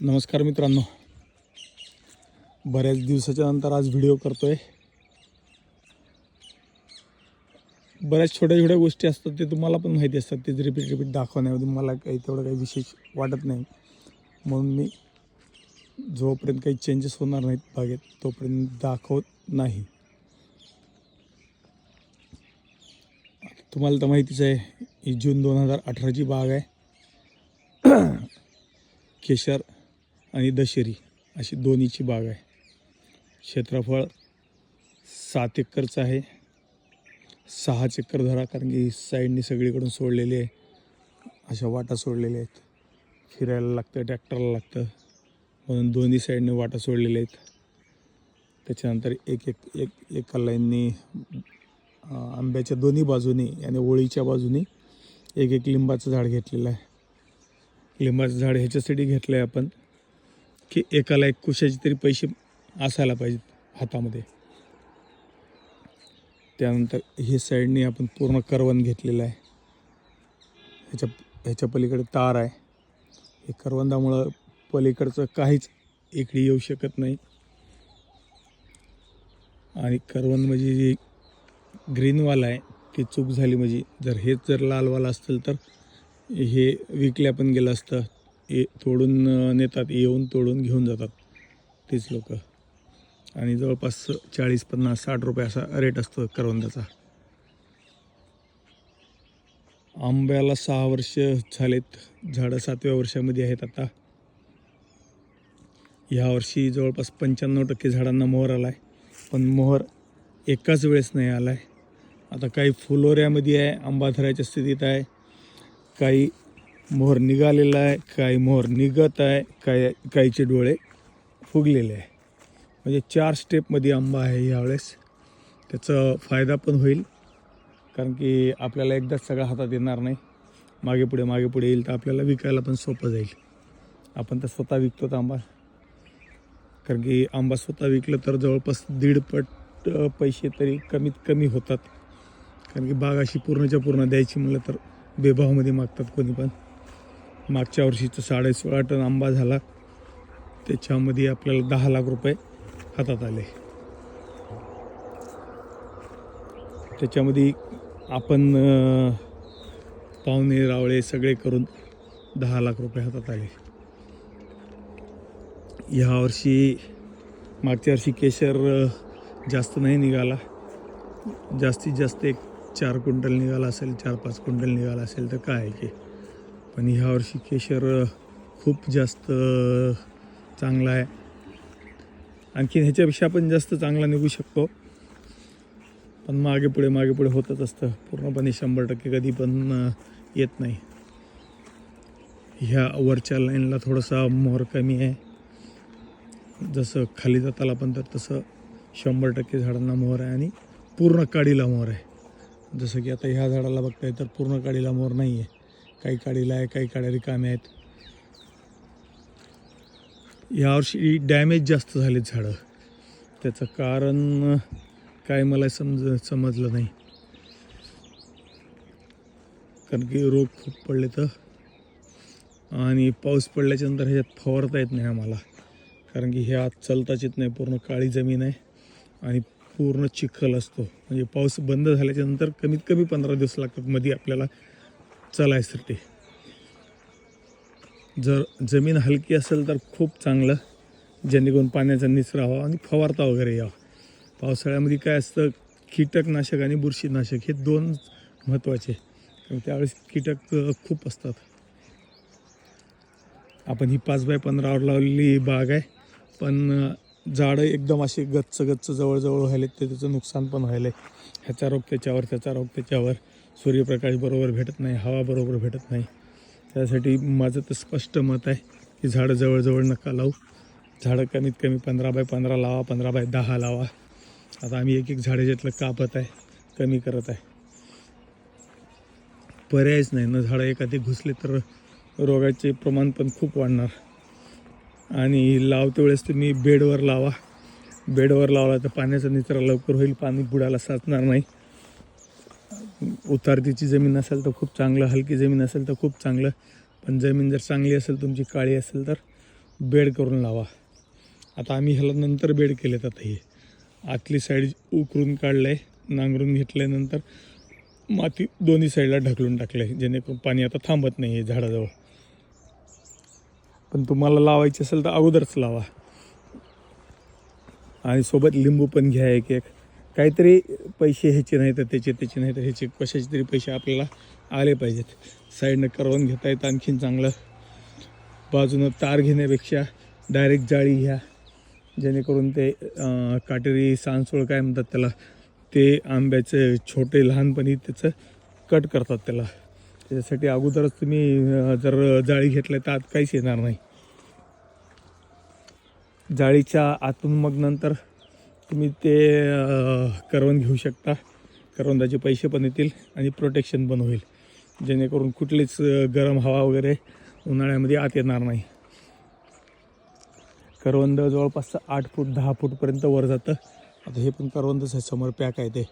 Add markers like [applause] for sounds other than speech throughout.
नमस्कार मित्रांनो. बऱ्याच दिवसाच्या नंतर आज व्हिडिओ करतोय. बऱ्याच छोट्या छोट्या गोष्टी असतात ते तुम्हाला पण माहिती असतात. ते रिपीट रिपीट दाखवण्यामध्ये मला काही तेवढं काही विशेष वाटत नाही. म्हणून मी जोपर्यंत काही चेंजेस होणार नाहीत बागेत तोपर्यंत दाखवत नाही. तुम्हाला तर माहितीच आहे ही जून दोन हजार अठराची बाग आहे. [clears throat] केशर आणि दशेरी अशी दोन्हीची बाग आहे. क्षेत्रफळ सात एकरचं आहे. सहा चक्कर धरा कारण की साईडने सगळीकडून सोडलेली आहे. अशा वाटा सोडलेल्या आहेत. फिरायला लागतं ट्रॅक्टरला लागतं. म्हणून दोन्ही साईडने वाटा सोडलेल्या आहेत. त्याच्यानंतर एक एक एक एका लाईननी आंब्याच्या दोन्ही बाजूनी आणि ओळीच्या बाजूनी एक एक लिंबाचं झाड घेतलेलं आहे. लिंबाचं झाड ह्याच्यासाठी घेतलं आहे आपण. की एकाला एक कुशाचे तरी पैसे असायला पाहिजेत हातामध्ये. त्यानंतर हे साईडने आपण पूर्ण करवण घेतलेलं आहे. ह्याच्या ह्याच्या पलीकडे तार आहे. हे करवंदामुळं पलीकडचं काहीच इकडे येऊ शकत नाही. आणि करवंद म्हणजे जी ग्रीनवाला आहे ती चूक झाली म्हणजे जर हेच जर लालवाला असतील तर हे विकल्या पण गेलं असतं. ये तोडून नेतात येऊन तोडून घेऊन जातात तीच लोक. आणि जवळपास चाळीस पन्नास साठ रुपये असा रेट असतो करवंदाचा. आंब्याला सहा वर्ष झालेत. झाडं सातव्या वर्षामध्ये आहेत आता. ह्या वर्षी जवळपास पंच्याण्णव टक्के झाडांना मोहर आला आहे पण मोहर एकाच वेळेस नाही आला आहे आता काही फुलोऱ्यामध्ये आहे आंबा धरायच्या स्थितीत आहे. काही मोहर निघालेला आहे काही मोहर निघत आहे काही काहीचे डोळे फुगलेले आहे. म्हणजे चार स्टेपमध्ये आंबा आहे यावेळेस. त्याचा फायदा पण होईल कारण की आपल्याला एकदाच सगळा हातात येणार नाही. मागे पुढे मागे पुढे येईल तर आपल्याला विकायला पण सोपं जाईल. आपण तर स्वतः विकतो आंबा. कारण की आंबा स्वतः विकलं तर जवळपास दीडपट पैसे तरी कमीत कमी होतात. कारण की बाग अशी पूर्णच्या पूर्ण द्यायची म्हणलं तर बेभावामध्ये मागतात कोणी पण. मागच्या वर्षीचं साडे सोळा टन आंबा झाला. त्याच्यामध्ये आपल्याला दहा लाख रुपये हातात आले. त्याच्यामध्ये आपण पाहुणे रावळे सगळे करून दहा लाख रुपये हातात आले. ह्या वर्षी मागच्या वर्षी केशर जास्त नाही निघाला. जास्तीत जास्त एक चार क्विंटल निघाला असेल चार पाच क्विंटल निघाला असेल तर काय आहे की पण ह्या वर्षी केशर खूप जास्त चांगला आहे. आणखीन ह्याच्यापेक्षा पण जास्त चांगला निघू शकतो. पण मागे पुढे मागे पुढे होतच असतं. पूर्णपणे शंभर टक्के कधी पण येत नाही. ह्या वरच्या लाईनला थोडासा मोहर कमी आहे. जसं खाली जाताला पण तर तसं शंभर टक्के झाडांना मोहर आहे आणि पूर्ण काडीला मोहर आहे. जसं की आता ह्या झाडाला बघताय तर पूर्ण काडीला मोहर नाही आहे काही काडीला आहे काही काड्या रिकाम्या आहेत. यावर्षी डॅमेज जास्त झाले झाडं. त्याचं कारण काय मला समज समजलं नाही. कारण की रोग खूप पडले तर. आणि पाऊस पडल्याच्यानंतर ह्याच्यात फवारता येत नाही आम्हाला. कारण की ह्या चलताच येत नाही पूर्ण काळी जमीन आहे. आणि पूर्ण चिखल असतो. म्हणजे पाऊस बंद झाल्याच्यानंतर कमीत कमी पंधरा दिवस लागतात मध्ये आपल्याला चालायसाठी जर जमीन हलकी असेल तर खूप चांगलं जेणेकरून पाण्याचा निचरा व्हावा आणि फवारता वगैरे यावा. पावसाळ्यामध्ये काय असतं कीटकनाशक आणि बुरशीनाशक हे दोन महत्त्वाचे कारण त्यावेळेस कीटक खूप असतात. आपण ही पाच बाय पंधरावर लावलेली बाग आहे. पण झाडं एकदम असे गच्च गच्च जवळजवळ व्हायले ते त्याचं नुकसान पण व्हायलं आहे ह्याचा रोग त्याच्यावर त्याचा रोग त्याच्यावर. सूर्यप्रकाश बरोबर भेटत नाही हवा बरोबर भेटत नाही. त्यासाठी माझं तर स्पष्ट मत आहे की झाडं जवळजवळ नका लावू. झाडं कमीत कमी पंधरा बाय पंधरा लावा पंधरा बाय दहा लावा. आता आम्ही एक एक झाडे ज्यातलं कापत आहे कमी करत आहे. पर्यायच नाही. ना झाडं एखादी घुसले तर रोगाचे प्रमाण पण खूप वाढणार. आणि लावते वेळेस तुम्ही बेडवर लावा. बेडवर लावला तर पाण्याचा निचरा लवकर होईल पाणी बुडाला साचणार नाही. उतारतीची जमीन असेल तर खूप चांगलं हलकी जमीन असेल तर खूप चांगलं पण जमीन जर चांगली असेल तुमची काळी असेल तर बेड करून लावा. आता आम्ही ह्याला नंतर बेड केलेत आता हे. आतली साईड उकरून काढलं आहे नांगरून घेतल्यानंतर माती दोन्ही साईडला ढकलून टाकलं आहे जेणेकरून पाणी आता थांबत नाही आहे झाडाजवळ. पण तुम्हाला लावायची असेल तर अगोदरच लावा. आणि सोबत लिंबू पण घ्या एक एक. काहीतरी पैसे ह्याचे नाही तर त्याचे त्याचे नाही तर ह्याचे. कशाचे तरी पैसे आपल्याला आले पाहिजेत. साईडनं करवून घेता येतं आणखीन चांगलं. बाजूनं तार घेण्यापेक्षा डायरेक्ट जाळी घ्या. जेणेकरून ते काटेरी सांसोळ काय म्हणतात त्याला ते आंब्याचे छोटे लहानपणी त्याचं कट करतात त्याला. त्याच्यासाठी अगोदरच तुम्ही जर जाळी घेतलं तर आत काहीच येणार नाही. जाळीच्या आतून मग नंतर तुम्ही ते अं, करवंद घेऊ शकता. करवंदाचे पैसे पण येतील आणि प्रोटेक्शन पण होईल. जेणेकरून कुठलीच गरम हवा वगैरे उन्हाळ्यामध्ये आत येणार नाही. करवंद जवळपास आठ फूट दहा फूटपर्यंत वर जातं. आता हे पण करवंदच आहे समोर पॅक आहे ते.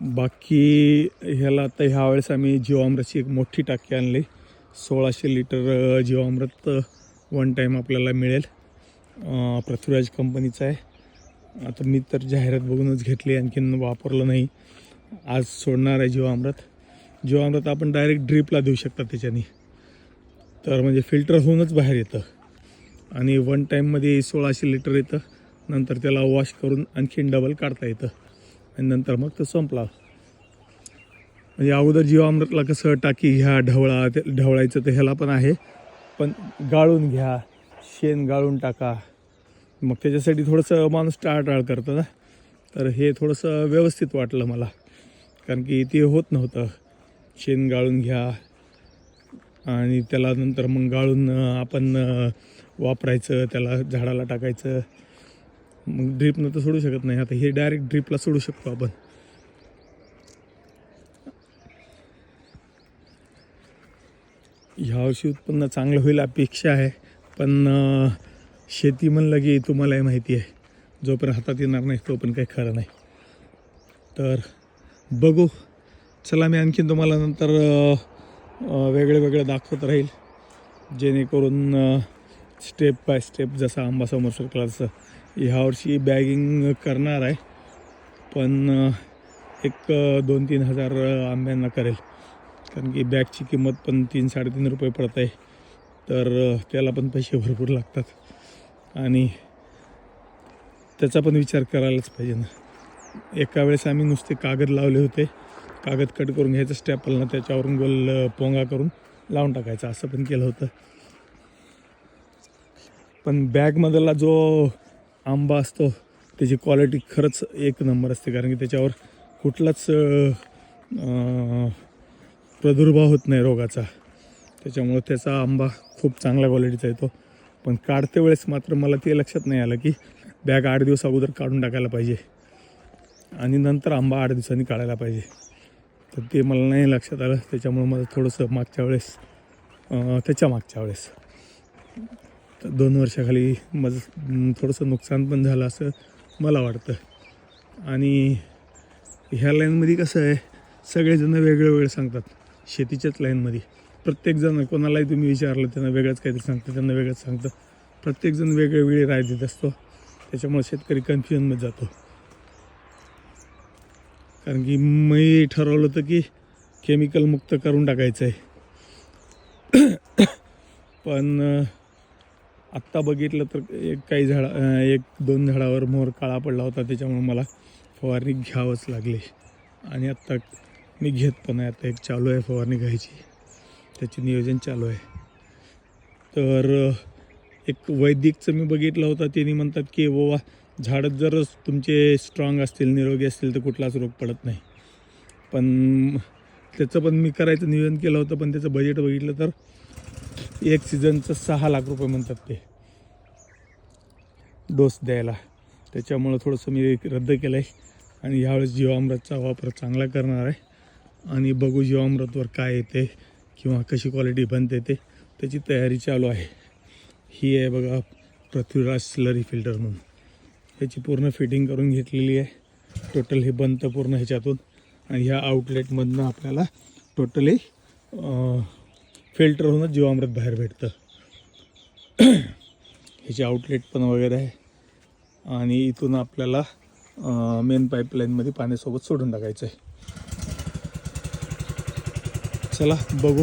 बाकी ह्याला आता ह्या वेळेस आम्ही जीवामृतची एक मोठी टाकी आणली. सोळाशे लिटर जीवामृत वन टाईम आपल्याला मिळेल. पृथ्वीराज कंपनीचं आहे. आता मी तर जाहिरात बघूनच घेतली आणखीन वापरलं नाही. आज सोडणार आहे जीवामृत. जीवामृत आपण डायरेक्ट ड्रीपला देऊ शकता त्याच्याने. तर म्हणजे फिल्टर होऊनच बाहेर येतं. आणि वन टाईममध्ये सोळाशे लिटर येतं. नंतर त्याला वॉश करून आणखीन डबल काढता येतं. आणि नंतर मग तो संपला. म्हणजे अगोदर जीवामृतला कसं टाकी घ्या ढवळा ते ढवळायचं तर ह्याला पण आहे. पण गाळून घ्या शेण गाळून टाका. मग त्याच्यासाठी थोडंसं माणूस टाळटाळ करतं ना. तर हे थोडंसं व्यवस्थित वाटलं मला. कारण की ते होत नव्हतं. शेण गाळून घ्या. आणि त्याला नंतर मग गाळून आपण वापरायचं त्याला झाडाला टाकायचं. मग ड्रीपनं तर सोडू शकत नाही. आता हे डायरेक्ट ड्रीपला सोडू शकतो आपण. ह्यावर्षी उत्पन्न चांगलं होईल अपेक्षा आहे. पण शेती म्हणलं की तुम्हालाही माहिती आहे. जोपर्यंत हातात येणार नाही तो पण काही खरं नाही. तर बघू. चला मी आणखीन तुम्हाला नंतर वेगळे वेगळे वेगळं वेगळं दाखवत राहील. जेणेकरून स्टेप बाय स्टेप जसा आंबा समोर सरकला तसं ह्यावर्षी बॅगिंग करणार आहे. पण एक दोन तीन हजार आंब्यांना करेल. कारण की बॅगची किंमत पण तीन साडेतीन रुपये पडत आहे. तर त्याला पण पैसे भरपूर लागतात. आणि त्याचा पण विचार करायलाच पाहिजे ना. एका वेळेस आम्ही नुसते कागद लावले होते. कागद कट करून घ्यायचं स्टॅपलनं त्याच्यावरून गोल पोंगा करून लावून टाकायचा. असं पण केलं होतं. पण बॅगमधला जो आंबा असतो त्याची क्वालिटी खरंच एक नंबर असते. कारण की त्याच्यावर कुठलाच प्रादुर्भाव होत नाही रोगाचा. त्याच्यामुळं त्याचा आंबा खूप चांगल्या क्वालिटीचा येतो. पण काढते वेळेस मात्र मला ते लक्षात नाही आलं की बॅग आठ दिवस अगोदर काढून टाकायला पाहिजे. आणि नंतर आंबा आठ दिवसांनी काढायला पाहिजे. तर ते मला नाही लक्षात आलं. त्याच्यामुळं मला थोडंसं मागच्या वेळेस त्याच्या मागच्या वेळेस. तर दोन वर्षाखाली माझं थोडंसं नुकसान पण झालं असं मला वाटतं. आणि ह्या लाईनमध्ये कसं आहे सगळेजण वेगळं वेळ सांगतात. शेतीच्याच लाईनमध्ये प्रत्येकजण कोणालाही तुम्ही विचारलं त्यांना वेगळंच काहीतरी सांगतं त्यांना वेगळंच सांगतं. प्रत्येकजण वेगळे वेगळे राय देत असतो. त्याच्यामुळे शेतकरी कन्फ्युजनमध्ये जातो. कारण की मी ठरवलं होतं की केमिकल मुक्त करून टाकायचं आहे पण आत्ता बघितलं तर एक काही झाडा एक दोन झाडावर मोहर काळा पडला होता. त्याच्यामुळे मला फवारणी घ्यावंच लागली. आणि आत्ता मी घेत पण आहे. आता एक चालू आहे फवारणी घ्यायची. त्याचे नियोजन चालू आहे. तर एक वैदिकचं मी बघितलं होतं. त्यांनी म्हणतात की बाबा झाडं जर तुमचे स्ट्रॉंग असतील निरोगी असतील तर कुठलाच रोग पडत नाही. पण त्याचं पण मी करायचं नियोजन केलं होतं पण त्याचं बजेट बघितलं तर एक सीझनचं सहा लाख रुपये म्हणतात ते. डोस द्यायला. त्याच्यामुळं थोडंसं मी एक रद्द केलं आहे आणि ह्यावेळेस जीवामृतचा वापर चांगला करणार आहे. आणि बघू जीवामृतवर काय येते किंवा कशी क्वालिटी बनते ते त्याची तयारी चालू आहे. ही आहे बघा पृथ्वीराज स्लरी फिल्टर म्हणून. ह्याची पूर्ण फिटिंग करून घेतलेली आहे. टोटल हे बनतं पूर्ण ह्याच्यातून. आणि ह्या आउटलेटमधनं आपल्याला टोटली फिल्टर होऊनच जीवामृत बाहेर भेटतं. ह्याचे आउटलेट पण वगैरे आहे. आणि इथून आपल्याला मेन पाईपलाईनमध्ये पाण्यासोबत सोडून टाकायचं आहे. चला बघू.